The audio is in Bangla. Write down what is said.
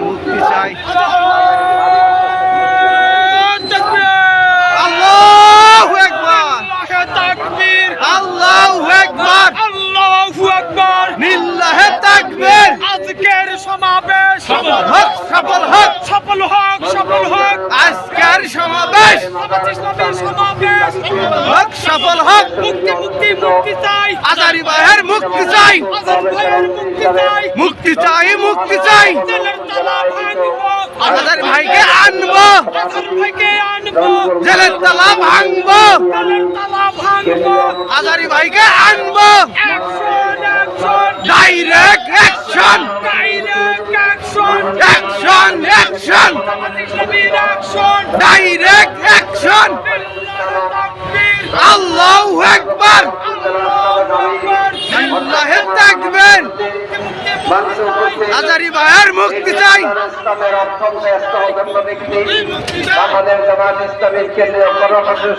মুক্তি চাই সমাবেশ সফল হক সফল হোক। সফল হোক। আজকের সমাবেশ। হক, সফল হক। মুক্তি মুক্তি মুক্তি চাই আজারি ভাইয়ের মুক্তি চাই। মুক্তি চাই মুক্তি চাই। আজারি ভাইকে আনব। জেলের তালা ভাঙবো। আজারি ভাইকে আনব। অ্যাকশন অ্যাকশন ডাইরেক্ট অ্যাকশন আল্লাহু আকবার লিল্লাহে তাকবীর আজারি ভাইয়ের মুক্তি চাই ইসলামের অত্যন্ত ব্যক্তি, বাংলাদেশ জামাত ইসলামীর কেন্দ্রীয় কর্মসূচির